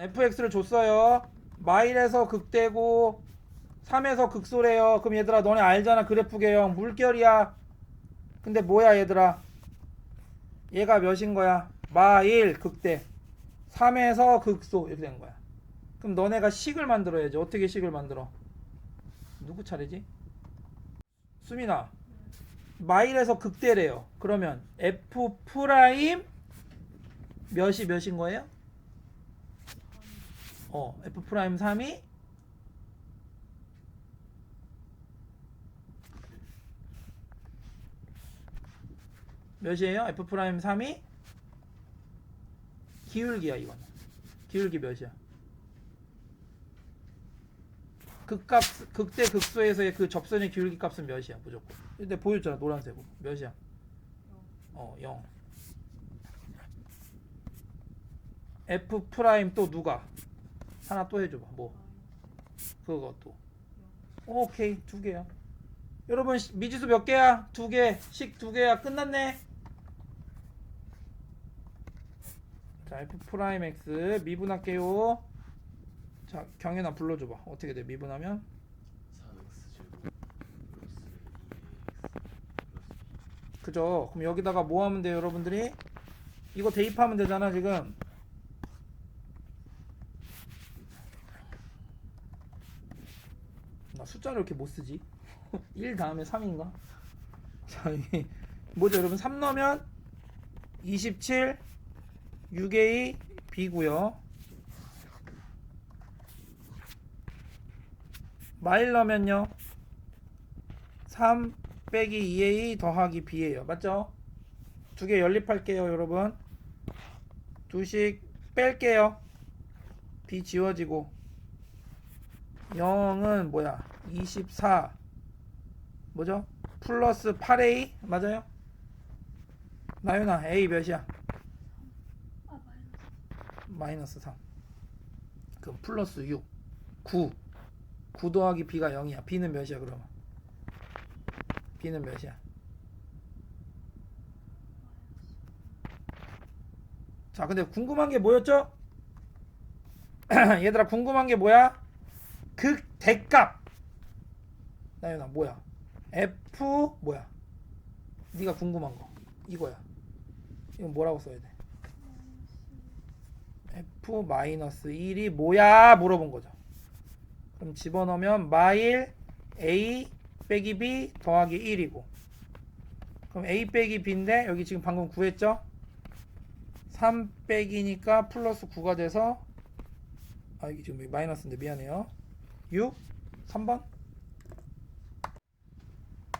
fx를 줬어요. 마일에서 극대고 3에서 극소래요. 그럼 얘들아 너네 알잖아 그래프 개형 물결이야. 근데 뭐야 얘들아? 얘가 몇인 거야? 마일 극대 3에서 극소 이렇게 된 거야. 그럼 너네가 식을 만들어야지. 어떻게 식을 만들어? 누구 차례지? 수민아. 마일에서 극대래요. 그러면 f 프라임 몇이 몇인 거예요? 어, f 프라임 3이 몇이에요? f 프라임 3이 기울기야 이건. 기울기 몇이야? 극값 극대 극소에서의 그 접선의 기울기 값은 몇이야 무조건. 근데 보였잖아 노란색으로 몇이야? 어 0. f 프라임 또 누가? 하나 또 해줘봐 뭐? 그거 또. 오케이 두 개야. 여러분 시- 미지수 몇 개야? 두 개. 식 두 개야. 끝났네. 자 f 프라임 x 미분할게요. 자 경연아 불러줘봐. 어떻게 돼 미분하면? 4x 제곱 플러스 2x 그죠? 그럼 여기다가 뭐 하면 돼요, 여러분들이? 이거 대입하면 되잖아, 지금. 나 숫자를 이렇게 못 쓰지? 1 다음에 3인가? 자, 이게 뭐죠, 여러분? 3 넣으면 27, 6a, b고요. 마일 넣으면요. 3 빼기 2a 더하기 b예요. 맞죠? 두 개 연립할게요, 여러분. 두씩 뺄게요. b 지워지고 0은 뭐야? 24 뭐죠? 플러스 8a 맞아요? 나윤아 a 몇이야? 아 마이너스 마이너스 3 그럼 플러스 6 9 9 더하기 b가 0이야 b는 몇이야 그러면 b는 몇이야 자 근데 궁금한 게 뭐였죠? 얘들아 궁금한 게 뭐야? 극대값 나연아 뭐야 f 뭐야 네가 궁금한 거 이거야 이건 뭐라고 써야 돼? f 마이너스 1이 뭐야 물어본 거죠. 그럼 집어넣으면 마일 a 빼기 b 더하기 1이고 그럼 a 빼기 b인데 여기 지금 방금 구했죠? 3 빼기니까 플러스 9가 돼서 아 이게 지금 마이너스인데 미안해요. 6 3번